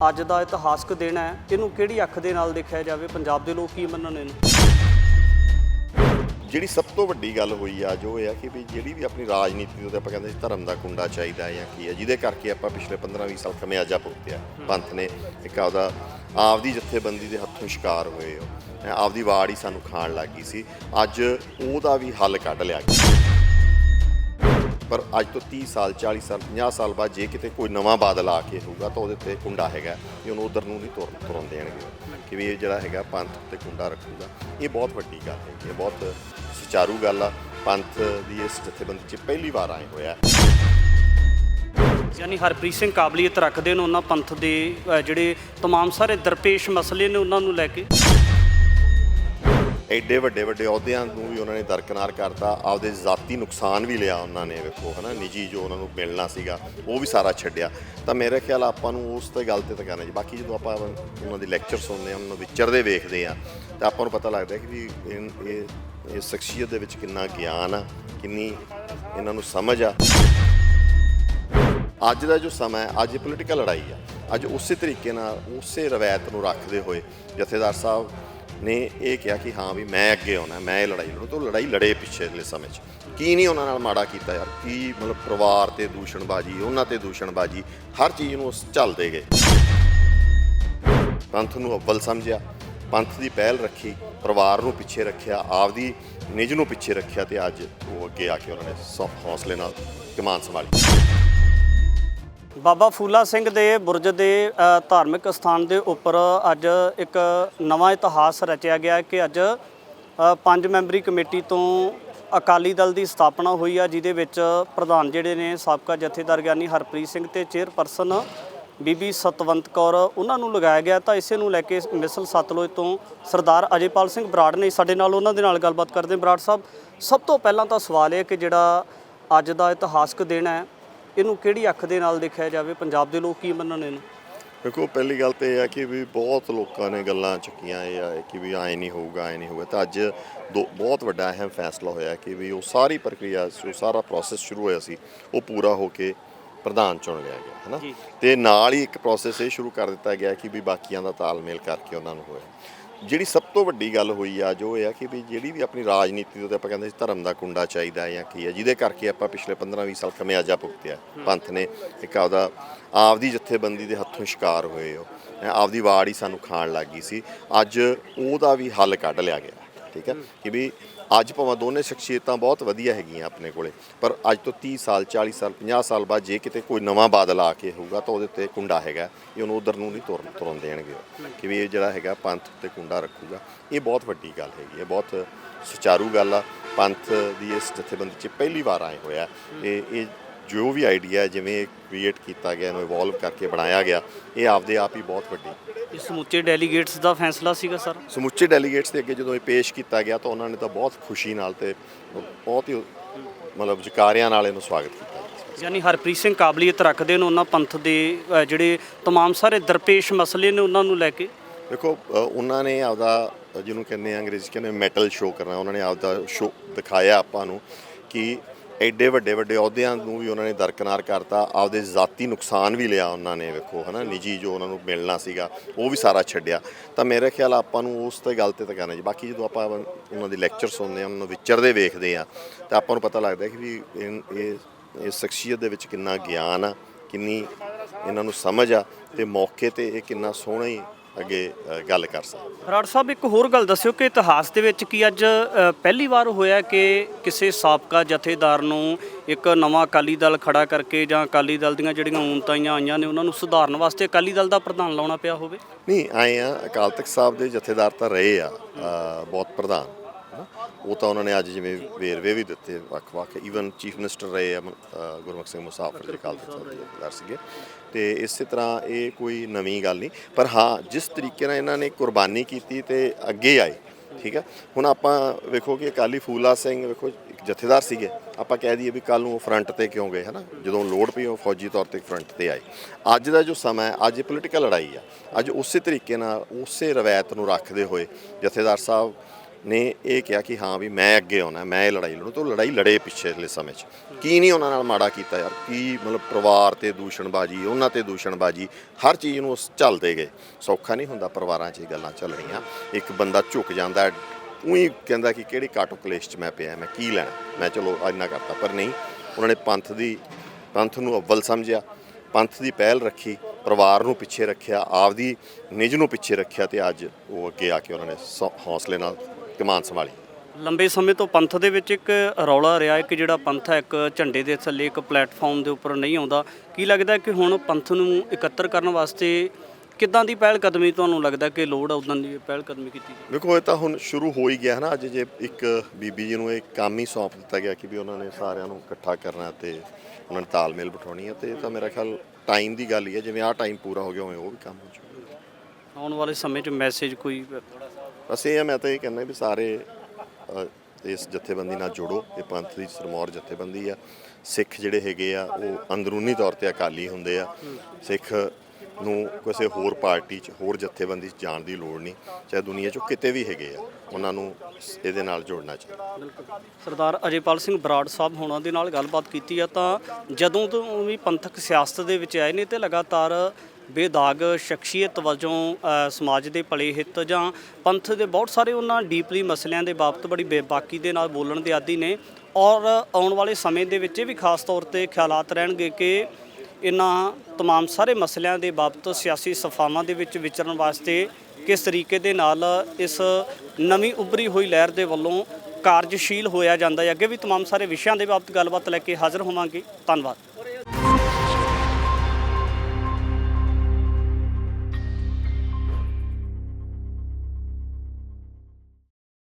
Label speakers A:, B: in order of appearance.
A: ਅੱਜ ਦਾ ਇਤਿਹਾਸਕ ਦਿਨ ਹੈ। ਇਹਨੂੰ ਕਿਹੜੀ ਅੱਖ ਦੇ ਨਾਲ ਦੇਖਿਆ ਜਾਵੇ? ਪੰਜਾਬ ਦੇ ਲੋਕ ਕੀ ਮੰਨਣ ਇਹਨੂੰ?
B: ਜਿਹੜੀ ਸਭ ਤੋਂ ਵੱਡੀ ਗੱਲ ਹੋਈ ਆ ਜੋ ਇਹ ਆ ਕਿ ਵੀ ਜਿਹੜੀ ਵੀ ਆਪਣੀ ਰਾਜਨੀਤੀ ਦੇ ਉੱਤੇ ਆਪਾਂ ਕਹਿੰਦੇ ਧਰਮ ਦਾ ਕੁੰਡਾ ਚਾਹੀਦਾ ਜਾਂ ਕੀ ਹੈ ਜਿਹਦੇ ਕਰਕੇ ਆਪਾਂ ਪਿਛਲੇ 15-20 ਸਾਲ ਖਮਿਆਜਾ ਭੁਗਤਿਆ। ਪੰਥ ਨੇ ਇੱਕ ਆਪਦਾ ਆਪਦੀ ਜਥੇਬੰਦੀ ਦੇ ਹੱਥੋਂ ਸ਼ਿਕਾਰ ਹੋਏ ਹੋ ਆਪਦੀ ਵਾੜ ਹੀ ਸਾਨੂੰ ਖਾਣ ਲੱਗ ਗਈ ਸੀ। ਅੱਜ ਉਹਦਾ ਵੀ ਹੱਲ ਕੱਢ ਲਿਆ ਗਿਆ। ਪਰ ਅੱਜ ਤੋਂ 30 ਸਾਲ 40 ਸਾਲ 50 ਸਾਲ ਬਾਅਦ ਜੇ ਕਿਤੇ ਕੋਈ ਨਵਾਂ ਬਾਦਲ ਆ ਕੇ ਹੋਊਗਾ ਤਾਂ ਉਹਦੇ ਤੇ ਕੁੰਡਾ ਹੈਗਾ ਕਿ ਉਹਨੂੰ ਉਧਰ ਨੂੰ ਨਹੀਂ ਤੁਰ ਤੁਰਨ ਦੇਣਗੇ ਕਿ ਵੀ ਇਹ ਜਿਹੜਾ ਹੈਗਾ ਪੰਥ ਤੇ ਕੁੰਡਾ ਰੱਖੂਗਾ ਇਹ ਬਹੁਤ ਵੱਡੀ ਗੱਲ ਹੈ ਇਹ ਬਹੁਤ ਸੁਚਾਰੂ ਗੱਲ ਆ ਪੰਥ ਦੀ ਇਸ ਜਥੇਬੰਦੀ 'ਚ ਪਹਿਲੀ ਵਾਰ ਆਏ ਹੋਇਆ
A: ਯਾਨੀ ਹਰਪ੍ਰੀਤ ਸਿੰਘ ਕਾਬਲੀਅਤ ਰੱਖਦੇ ਨੇ ਉਹਨਾਂ ਪੰਥ ਦੇ ਅ, ਜਿਹੜੇ तमाम ਸਾਰੇ ਦਰਪੇਸ਼ ਮਸਲੇ ਨੇ ਉਹਨਾਂ ਨੂੰ ਲੈ ਕੇ
B: ਐਡੇ ਵੱਡੇ ਵੱਡੇ ਅਹੁਦਿਆਂ ਨੂੰ ਵੀ ਉਹਨਾਂ ਨੇ ਦਰਕਨਾਰ ਕਰਤਾ, ਆਪਦੇ ਜ਼ਾਤੀ ਨੁਕਸਾਨ ਵੀ ਲਿਆ ਉਹਨਾਂ ਨੇ ਵੇਖੋ, ਹਨਾ, ਨਿੱਜੀ ਜੋ ਉਹਨਾਂ ਨੂੰ ਮਿਲਣਾ ਸੀਗਾ, ਉਹ ਵੀ ਸਾਰਾ ਛੱਡਿਆ। ਤਾਂ ਮੇਰੇ ਖਿਆਲ ਆਪਾਂ ਨੂੰ ਉਸ ਤੇ ਗੱਲ ਤੇ ਤਾਂ ਕਰਨਾ ਜੀ। ਬਾਕੀ ਜਦੋਂ ਆਪਾਂ ਉਹਨਾਂ ਦੇ ਲੈਕਚਰ ਸੁਣਦੇ ਆ, ਉਹਨਾਂ ਨੂੰ ਵਿਚਰਦੇ ਵੇਖਦੇ ਆ, ਤਾਂ ਆਪਾਂ ਨੂੰ ਪਤਾ ਲੱਗਦਾ ਕਿ ਵੀ ਇਹ ਇਹ ਇਹ ਸ਼ਖਸੀਅਤ ਦੇ ਵਿੱਚ ਕਿੰਨਾ ਗਿਆਨ ਆ, ਕਿੰਨੀ ਇਹਨਾਂ ਨੂੰ ਸਮਝ ਆ। ਅੱਜ ਦਾ ਜੋ ਸਮਾਂ ਹੈ, ਅੱਜ ਪੋਲੀਟੀਕਲ ਲੜਾਈ ਆ। ਅੱਜ ਉਸੇ ਤਰੀਕੇ ਨਾਲ ਉਸੇ ਰਵਾਇਤ ਨੂੰ ਰੱਖਦੇ ਹੋਏ ਜਥੇਦਾਰ ਸਾਹਿਬ ਨੇ ਇਹ ਕਿਹਾ ਕਿ ਹਾਂ ਵੀ ਮੈਂ ਅੱਗੇ ਆਉਣਾ, ਮੈਂ ਇਹ ਲੜਾਈ ਲੜੂ, ਤਾਂ ਲੜਾਈ ਲੜੇ ਪਿਛਲੇ ਸਮੇਂ 'ਚ। ਕੀ ਨਹੀਂ ਉਹਨਾਂ ਨਾਲ ਮਾੜਾ ਕੀਤਾ ਯਾਰ? ਕੀ ਮਤਲਬ ਪਰਿਵਾਰ ਤੇ ਦੂਸ਼ਣਬਾਜੀ, ਉਹਨਾਂ ਤੇ ਦੂਸ਼ਣਬਾਜੀ, ਹਰ ਚੀਜ਼ ਨੂੰ ਉਸ ਝੱਲਦੇ ਗਏ। ਪੰਥ ਨੂੰ ਅਵਲ ਸਮਝਿਆ, ਪੰਥ ਦੀ ਪਹਿਲ ਰੱਖੀ, ਪਰਿਵਾਰ ਨੂੰ ਪਿੱਛੇ ਰੱਖਿਆ, ਆਪਦੀ ਨਿਜ ਨੂੰ ਪਿੱਛੇ ਰੱਖਿਆ ਤੇ ਅੱਜ ਉਹ ਅੱਗੇ ਆ ਕੇ ਉਹਨਾਂ ਨੇ ਸੌ- ਹੌਸਲੇ ਨਾਲ ਕਮਾਨ ਸੰਭਾਲੀ।
A: ਬਾਬਾ ਫੂਲਾ ਸਿੰਘ ਦੇ ਬੁਰਜ ਦੇ ਧਾਰਮਿਕ ਸਥਾਨ ਦੇ ਉੱਪਰ ਅੱਜ ਇੱਕ ਨਵਾਂ ਇਤਿਹਾਸ ਰਚਿਆ ਗਿਆ ਕਿ ਅੱਜ ਪੰਜ ਮੈਂਬਰੀ ਕਮੇਟੀ ਤੋਂ ਅਕਾਲੀ ਦਲ ਦੀ ਸਥਾਪਨਾ ਹੋਈ ਆ, ਜਿਹਦੇ ਵਿੱਚ ਪ੍ਰਧਾਨ ਜਿਹੜੇ ਨੇ ਸਾਬਕਾ ਜਥੇਦਾਰ ਗਿਆਨੀ ਹਰਪ੍ਰੀਤ ਸਿੰਘ ਤੇ ਚੇਅਰਪਰਸਨ ਬੀਬੀ ਸਤਵੰਤ ਕੌਰ, ਉਹਨਾਂ ਨੂੰ ਲਗਾਇਆ ਗਿਆ ਤਾਂ ਇਸੇ ਨੂੰ ਲੈ ਕੇ ਮਿਸਲ ਸਤਲੁਜ ਤੋਂ ਸਰਦਾਰ ਅਜੇਪਾਲ ਸਿੰਘ ਬਰਾੜ ਨੇ ਸਾਡੇ ਨਾਲ, ਉਹਨਾਂ ਦੇ ਨਾਲ ਗੱਲਬਾਤ ਕਰਦੇ ਬਰਾੜ ਸਾਹਿਬ, ਸਭ ਤੋਂ ਪਹਿਲਾਂ ਤਾਂ ਸਵਾਲ ਇਹ ਹੈ ਕਿ ਜਿਹੜਾ ਅੱਜ ਦਾ ਇਤਿਹਾਸਕ ਦਿਨ ਹੈ ਇਹਨੂੰ ਕਿਹੜੀ ਅੱਖ ਦੇ ਨਾਲ ਦੇਖਿਆ ਜਾਵੇ? ਪੰਜਾਬ ਦੇ ਲੋਕ ਕੀ ਮੰਨਣ ਇਹਨੂੰ?
B: ਦੇਖੋ ਪਹਿਲੀ ਗੱਲ ਤੇ ਇਹ ਹੈ ਕਿ ਵੀ ਬਹੁਤ ਲੋਕਾਂ ਨੇ ਗੱਲਾਂ ਚੁੱਕੀਆਂ ਇਹ ਆ ਕਿ ਵੀ ਐ ਨਹੀਂ ਹੋਊਗਾ ਐ ਨਹੀਂ ਹੋਊਗਾ। ਤਾਂ ਅੱਜ ਦੋ ਬਹੁਤ ਵੱਡਾ ਅਹਿਮ ਫੈਸਲਾ ਹੋਇਆ ਕਿ ਵੀ ਉਹ ਸਾਰੀ ਪ੍ਰਕਿਰਿਆ ਜੋ ਸਾਰਾ ਪ੍ਰੋਸੈਸ ਸ਼ੁਰੂ ਹੋਇਆ ਸੀ ਉਹ ਪੂਰਾ ਹੋ ਕੇ ਪ੍ਰਧਾਨ ਚੁਣ ਲਿਆ ਗਿਆ ਹੈ ਨਾ। ਤੇ ਨਾਲ ਹੀ ਇੱਕ ਪ੍ਰੋਸੈਸ ਇਹ ਸ਼ੁਰੂ ਕਰ ਦਿੱਤਾ ਗਿਆ ਕਿ ਵੀ ਬਾਕੀਆਂ ਦਾ ਤਾਲਮੇਲ ਕਰਕੇ ਉਹਨਾਂ ਨੂੰ ਹੋਇਆ। ਜਿਹੜੀ ਸਭ ਤੋਂ ਵੱਡੀ ਗੱਲ ਹੋਈ ਆ ਜੋ ਇਹ ਆ ਕਿ ਵੀ ਜਿਹੜੀ ਵੀ ਆਪਣੀ ਰਾਜਨੀਤੀ ਦੇ ਉੱਤੇ ਆਪਾਂ ਕਹਿੰਦੇ ਸੀ ਧਰਮ ਦਾ ਕੁੰਡਾ ਚਾਹੀਦਾ ਹੈ ਜਾਂ ਕੀ ਹੈ ਜਿਹਦੇ ਕਰਕੇ ਆਪਾਂ ਪਿਛਲੇ 15-20 ਸਾਲ ਖਮਿਆਜਾ ਭੁਗਤਿਆ। ਪੰਥ ਨੇ ਇੱਕ ਆਪਦਾ ਆਪਦੀ ਜਥੇਬੰਦੀ ਦੇ ਹੱਥੋਂ ਸ਼ਿਕਾਰ ਹੋਏ ਹੈਂ, ਆਪਦੀ ਵਾੜ ਹੀ ਸਾਨੂੰ ਖਾਣ ਲੱਗ ਗਈ ਸੀ। ਅੱਜ ਉਹਦਾ ਵੀ ਹੱਲ ਕੱਢ ਲਿਆ ਗਿਆ। ਠੀਕ ਹੈ, ਕਿ ਵੀ ਅੱਜ ਭਾਵੇਂ ਦੋਨੇ ਸ਼ਖਸੀਅਤਾਂ ਬਹੁਤ ਵਧੀਆ ਹੈਗੀਆਂ ਆਪਣੇ ਕੋਲੇ, ਪਰ ਅੱਜ ਤੋਂ 30 ਸਾਲ 40 ਸਾਲ 50 ਸਾਲ ਬਾਅਦ ਜੇ ਕਿਤੇ ਕੋਈ ਨਵਾਂ ਬਾਦਲ ਆ ਕੇ ਹੋਊਗਾ ਤਾਂ ਉਹਦੇ ਤੇ ਕੁੰਡਾ ਹੈਗਾ, ਇਹ ਉਹਨੂੰ ਉਧਰ ਨੂੰ ਨਹੀਂ ਤੁਰ, ਤੁਰਨ ਦੇਣਗੇ, ਕਿ ਵੀ ਇਹ ਜਿਹੜਾ ਹੈਗਾ ਪੰਥ ਤੇ ਕੁੰਡਾ ਰੱਖੂਗਾ, ਇਹ ਬਹੁਤ ਵੱਡੀ ਗੱਲ ਹੈਗੀ ਹੈ, ਬਹੁਤ ਸੁਚਾਰੂ ਗੱਲ ਆ, ਪੰਥ ਦੀ ਇਸ ਜਥੇਬੰਦੀ 'ਚ ਪਹਿਲੀ ਵਾਰ ਆਏ ਹੋਇਆ, ਇਹ ਇਹ ਜੋ ਵੀ ਆਈਡੀਆ ਜਿਵੇਂ ਕ੍ਰੀਏਟ ਕੀਤਾ ਗਿਆ ਇਹਨੂੰ ਇਵੋਲਵ ਕਰਕੇ ਬਣਾਇਆ ਗਿਆ ਇਹ ਆਪਦੇ ਆਪ ਹੀ ਬਹੁਤ ਵੱਡੀ
A: ਇਹ ਸਮੁੱਚੇ ਡੈਲੀਗੇਟਸ ਦਾ ਫੈਸਲਾ ਸੀਗਾ ਸਰ
B: ਸਮੁੱਚੇ ਡੈਲੀਗੇਟਸ ਦੇ ਅੱਗੇ ਜਦੋਂ ਇਹ ਪੇਸ਼ ਕੀਤਾ ਗਿਆ ਤਾਂ ਉਹਨਾਂ ਨੇ ਤਾਂ ਬਹੁਤ ਖੁਸ਼ੀ ਨਾਲ ਤੇ ਬਹੁਤ ਹੀ ਮਤਲਬ ਜਕਾਰਿਆਂ ਨਾਲ ਇਹਨੂੰ ਸਵਾਗਤ ਕੀਤਾ
A: ਯਾਨੀ ਹਰਪ੍ਰੀਤ ਸਿੰਘ ਕਾਬਲੀਅਤ ਰੱਖਦੇ ਨੇ ਉਹਨਾਂ ਪੰਥ ਦੇ ਅ, ਜਿਹੜੇ तमाम ਸਾਰੇ ਦਰਪੇਸ਼ ਮਸਲੇ ਨੇ ਉਹਨਾਂ ਨੂੰ ਲੈ ਕੇ
B: ਦੇਖੋ ਅ, ਉਹਨਾਂ ਨੇ ਆਪਦਾ ਅ, ਜਿਹਨੂੰ ਕਹਿੰਦੇ ਆ ਅੰਗਰੇਜ਼ੀ ਕਹਿੰਦੇ ਮੈਟਲ ਸ਼ੋ ਕਰਨਾ ਉਹਨਾਂ ਨੇ ਆਪਦਾ ਸ਼ੋ ਦਿਖਾਇਆ ਆਪਾਂ ਨੂੰ ਕਿ ਐਡੇ ਵੱਡੇ ਵੱਡੇ ਅਹੁਦਿਆਂ ਨੂੰ ਵੀ ਉਹਨਾਂ ਨੇ ਦਰਕਨਾਰ ਕਰਤਾ, ਆਪਦੇ ਜ਼ਾਤੀ ਨੁਕਸਾਨ ਵੀ ਲਿਆ ਉਹਨਾਂ ਨੇ, ਵੇਖੋ, ਹਨਾ, ਨਿੱਜੀ ਜੋ ਉਹਨਾਂ ਨੂੰ ਮਿਲਣਾ ਸੀਗਾ, ਉਹ ਵੀ ਸਾਰਾ ਛੱਡਿਆ। ਤਾਂ ਮੇਰੇ ਖਿਆਲ ਆਪਾਂ ਨੂੰ ਉਸ ਤੇ ਗੱਲ ਤੇ ਤਾਂ ਕਰਨਾ ਜੀ। ਬਾਕੀ ਜਦੋਂ ਆਪਾਂ ਉਹਨਾਂ ਦੇ ਲੈਕਚਰ ਸੁਣਦੇ ਆ, ਉਹਨਾਂ ਨੂੰ ਵਿਚਰਦੇ ਵੇਖਦੇ ਆ, ਤਾਂ ਆਪਾਂ ਨੂੰ ਪਤਾ ਲੱਗਦਾ ਕਿ ਵੀ ਇਹ ਇਹ ਇਹ ਸ਼ਖਸੀਅਤ ਦੇ ਵਿੱਚ ਕਿੰਨਾ ਗਿਆਨ ਆ, ਕਿੰਨੀ ਇਹਨਾਂ ਨੂੰ ਸਮਝ ਆ, ਤੇ ਮੌਕੇ ਤੇ ਇਹ ਕਿੰਨਾ ਸੋਹਣਾ ਹੀ ਅੱਗੇ ਗੱਲ ਕਰ ਸਕਦੇ।
A: ਬਰਾੜ ਸਾਹਿਬ ਇੱਕ ਹੋਰ ਗੱਲ ਦੱਸਿਓ ਕਿ ਇਤਿਹਾਸ ਦੇ ਵਿੱਚ ਕੀ ਅੱਜ ਪਹਿਲੀ ਵਾਰ ਹੋਇਆ ਕਿ ਕਿਸੇ ਸਾਬਕਾ ਜਥੇਦਾਰ ਨੂੰ ਇੱਕ ਨਵਾਂ ਅਕਾਲੀ ਦਲ ਖੜਾ ਕਰਕੇ ਜਾਂ ਅਕਾਲੀ ਦਲ ਦੀਆਂ ਜਿਹੜੀਆਂ ਊਨਤਾਈਆਂ ਆਈਆਂ ਨੇ ਉਹਨਾਂ ਨੂੰ ਸੁਧਾਰਨ ਵਾਸਤੇ ਅਕਾਲੀ ਦਲ ਦਾ ਪ੍ਰਧਾਨ ਲਾਉਣਾ ਪਿਆ ਹੋਵੇ?
B: ਨਹੀਂ ਆਏ ਆ ਅਕਾਲ ਤਖਤ ਸਾਹਿਬ ਦੇ ਜਥੇਦਾਰ ਤਾਂ ਰਹੇ ਆ ਬਹੁਤ ਪ੍ਰਧਾਨ। ਉਹ ਤਾਂ ਉਹਨਾਂ ਨੇ ਅੱਜ ਜਿਵੇਂ ਵੇਰਵੇ ਵੀ ਦਿੱਤੇ ਵੱਖ-ਵੱਖ ਈਵਨ ਚੀਫ ਮਿਨਿਸਟਰ ਰਹੇ ਆ ਗੁਰਮੁਖ ਸਿੰਘ ਮੁਸਾਫਰ ਦੇ ਅਕਾਲ ਤਖਤ ਸਾਹਿਬ ਦੇ ਜਥੇਦਾਰ ਸੀਗੇ। ਤੇ ਇਸੇ ਤਰ੍ਹਾਂ ਇਹ ਕੋਈ ਨਵੀਂ ਗੱਲ ਨਹੀਂ। ਪਰ ਹਾਂ, ਜਿਸ ਤਰੀਕੇ ਨਾਲ ਇਹਨਾਂ ਨੇ ਕੁਰਬਾਨੀ ਕੀਤੀ ਤੇ ਅੱਗੇ ਆਏ, ਠੀਕ ਹੈ। ਹੁਣ ਆਪਾਂ ਵੇਖੋ ਕਿ ਅਕਾਲੀ ਫੂਲਾ ਸਿੰਘ, ਵੇਖੋ, ਇੱਕ ਜਥੇਦਾਰ ਸੀਗੇ। ਆਪਾਂ ਕਹਿ ਦਈਏ ਵੀ ਕੱਲ ਨੂੰ ਉਹ ਫਰੰਟ ਤੇ ਕਿਉਂ ਗਏ, ਹਨਾ? ਜਦੋਂ ਲੋੜ ਪਈ ਉਹ ਫੌਜੀ ਤੌਰ ਤੇ ਫਰੰਟ ਤੇ ਆਏ। ਅੱਜ ਦਾ ਜੋ ਸਮਾਂ ਹੈ, ਅੱਜ ਪੋਲੀਟੀਕਲ ਲੜਾਈ ਆ। ਅੱਜ ਉਸੇ ਤਰੀਕੇ ਨਾਲ ਉਸੇ ਰਵਾਇਤ ਨੂੰ ਰੱਖਦੇ ਹੋਏ ਜਥੇਦਾਰ ਸਾਹਿਬ ਨੇ ਇਹ ਕਿਹਾ ਕਿ ਹਾਂ ਵੀ ਮੈਂ ਅੱਗੇ ਆਉਣਾ ਮੈਂ ਇਹ ਲੜਾਈ ਲੜੂ ਤਾਂ ਉਹ ਲੜਾਈ ਲੜੇ ਪਿਛਲੇ ਸਮੇਂ 'ਚ। ਕੀ ਨਹੀਂ ਉਹਨਾਂ ਨਾਲ ਮਾੜਾ ਕੀਤਾ ਯਾਰ? ਕੀ ਮਤਲਬ ਪਰਿਵਾਰ ਤੇ ਦੂਸ਼ਣਬਾਜੀ ਉਹਨਾਂ ਤੇ ਦੂਸ਼ਣਬਾਜੀ ਹਰ ਚੀਜ਼ ਨੂੰ ਉਸ ਝੱਲਦੇ ਗਏ। ਸੌਖਾ ਨਹੀਂ ਹੁੰਦਾ ਪਰਿਵਾਰਾਂ 'ਚ ਇਹ ਗੱਲਾਂ ਚੱਲਣੀਆਂ। ਇੱਕ ਬੰਦਾ ਝੁਕ ਜਾਂਦਾ ਹੈ, ਉਹੀ ਕਹਿੰਦਾ ਕਿ ਕਿਹੜੀ ਕਾਟੋ ਕਲੇਸ਼ 'ਚ ਮੈਂ ਪਿਆ ਮੈਂ ਕੀ ਲੈਣਾ? ਮੈਂ ਚਲੋ ਇੰਨਾ ਕਰਤਾ ਪਰ ਨਹੀਂ। ਉਹਨਾਂ ਨੇ ਪੰਥ ਦੀ ਪੰਥ ਨੂੰ ਅਵਲ ਸਮਝਿਆ ਪੰਥ ਦੀ ਪਹਿਲ ਰੱਖੀ ਪਰਿਵਾਰ ਨੂੰ ਪਿੱਛੇ ਰੱਖਿਆ ਆਪਦੀ ਨਿਜ ਨੂੰ ਪਿੱਛੇ ਰੱਖਿਆ ਤੇ ਅੱਜ ਉਹ ਅੱਗੇ ਆ ਕੇ ਉਹਨਾਂ ਨੇ ਸੌ- ਹੌਸਲੇ ਨਾਲ ਕਮਾਨ ਸੰਭਾਲੀ
A: ਲੰਬੇ ਸਮੇਂ ਤੋਂ ਪੰਥ ਦੇ ਵਿੱਚ ਇੱਕ ਰੌਲਾ ਰਿਹਾ ਕਿ ਜਿਹੜਾ ਪੰਥ ਹੈ ਇੱਕ ਝੰਡੇ ਦੇ ਥੱਲੇ ਇੱਕ ਪਲੇਟਫਾਰਮ ਦੇ ਉੱਪਰ ਨਹੀਂ ਆਉਂਦਾ। ਕੀ ਲੱਗਦਾ ਕਿ ਹੁਣ ਪੰਥ ਨੂੰ ਇਕੱਤਰ ਕਰਨ ਵਾਸਤੇ ਕਿੱਦਾਂ ਦੀ ਪਹਿਲ ਕਦਮੀ ਤੁਹਾਨੂੰ ਲੱਗਦਾ ਕਿ ਲੋੜ ਆ ਉਦਾਂ ਦੀ ਪਹਿਲ ਕਦਮੀ ਕੀਤੀ ਜਾਵੇ?
B: ਵੇਖੋ ਇਹ ਤਾਂ ਹੁਣ ਸ਼ੁਰੂ ਹੋ ਹੀ ਗਿਆ ਹੈ ਨਾ। ਅੱਜ ਜੇ ਇੱਕ ਬੀਬੀ ਜੀ ਨੂੰ ਇਹ ਕੰਮ ਹੀ ਸੌਂਪ ਦਿੱਤਾ ਗਿਆ ਕਿ ਵੀ ਉਹਨਾਂ ਨੇ ਸਾਰਿਆਂ ਨੂੰ ਇਕੱਠਾ ਕਰਨਾ ਤੇ ਉਹਨਾਂ ਨੇ ਤਾਲਮੇਲ ਬਿਠਾਉਣੀ ਹੈ ਤੇ ਇਹ ਤਾਂ ਮੇਰਾ ਖਿਆਲ ਟਾਈਮ ਦੀ ਗੱਲ ਹੀ ਹੈ। ਜਿਵੇਂ ਆਹ ਟਾਈਮ ਪੂਰਾ ਹੋ ਗਿਆ ਉਵੇਂ ਉਹ ਵੀ ਕੰਮ ਹੋ ਜਾਊਗਾ।
A: ਆਉਣ ਵਾਲੇ ਸਮੇਂ 'ਚ ਮੈਸੇਜ ਕੋਈ
B: ਬਸ ਇਹ ਆ ਮੈਂ ਤਾਂ ਇਹ ਕਹਿੰਦਾ ਵੀ ਸਾਰੇ ਅ, ਇਸ ਜਥੇਬੰਦੀ ਨਾਲ ਜੁੜੋ ਇਹ ਪੰਥ ਦੀ ਸਰਮੌਰ ਜਥੇਬੰਦੀ ਆ। ਸਿੱਖ ਜਿਹੜੇ ਹੈਗੇ ਆ ਉਹ ਅੰਦਰੂਨੀ ਤੌਰ ਤੇ ਅਕਾਲੀ ਹੁੰਦੇ ਆ। ਸਿੱਖ ਨੂੰ ਕਿਸੇ ਹੋਰ ਪਾਰਟੀ 'ਚ ਹੋਰ ਜਥੇਬੰਦੀ 'ਚ ਜਾਣ ਦੀ ਲੋੜ ਨਹੀਂ ਚਾਹੇ ਦੁਨੀਆ 'ਚੋਂ ਕਿਤੇ ਵੀ ਹੈਗੇ ਆ ਉਹਨਾਂ ਨੂੰ ਸ- ਇਹਦੇ ਨਾਲ ਜੋੜਨਾ ਚਾਹੀਦਾ।
A: ਸਰਦਾਰ ਅਜੇਪਾਲ ਸਿੰਘ ਬਰਾੜ ਸਾਹਿਬ ਹੋਣਾ ਦੇ ਨਾਲ ਗੱਲਬਾਤ ਕੀਤੀ ਆ ਤਾਂ ਜਦੋਂ ਤੋਂ ਵੀ ਪੰਥਕ ਸਿਆਸਤ ਦੇ ਵਿੱਚ ਆਏ ਨੇ ਤੇ ਲਗਾਤਾਰ ਬੇਦਾਗ ਸ਼ਖਸੀਅਤ ਵਜੋਂ ਅ, ਸਮਾਜ ਦੇ ਭਲੇ ਹਿੱਤ ਜਾਂ ਪੰਥ ਦੇ ਬਹੁਤ ਸਾਰੇ ਉਹਨਾਂ ਡੀਪਲੀ ਮਸਲਿਆਂ ਦੇ ਬਾਬਤ ਬੜੀ ਬੇਬਾਕੀ ਦੇ ਨਾਲ ਬੋਲਣ ਦੇ ਆਦੀ ਨੇ ਔਰ ਆਉਣ ਵਾਲੇ ਸਮੇਂ ਦੇ ਵਿੱਚ ਇਹ ਵੀ ਖਾਸ ਤੌਰ ਤੇ ਖਿਆਲਾਤ ਰਹਿਣਗੇ ਕਿ ਇਹਨਾਂ तमाम ਸਾਰੇ ਮਸਲਿਆਂ ਦੇ ਬਾਬਤ ਸਿਆਸੀ ਸਫਾਵਾਂ ਦੇ ਵਿੱਚ ਵਿਚਰਨ ਵਾਸਤੇ ਕਿਸ ਤਰੀਕੇ ਦੇ ਨਾਲ ਇਸ ਨਵੀਂ ਉੱਭਰੀ ਹੋਈ ਲਹਿਰ ਦੇ ਵੱਲੋਂ ਕਾਰਜਸ਼ੀਲ ਹੋਇਆ ਜਾਂਦਾ ਹੈ ਅੱਗੇ ਵੀ तमाम ਸਾਰੇ ਵਿਸ਼ਿਆਂ ਦੇ ਬਾਬਤ ਗੱਲਬਾਤ ਲੈ ਕੇ ਹਾਜ਼ਰ ਹੋਵਾਂਗੇ ਧੰਨਵਾਦ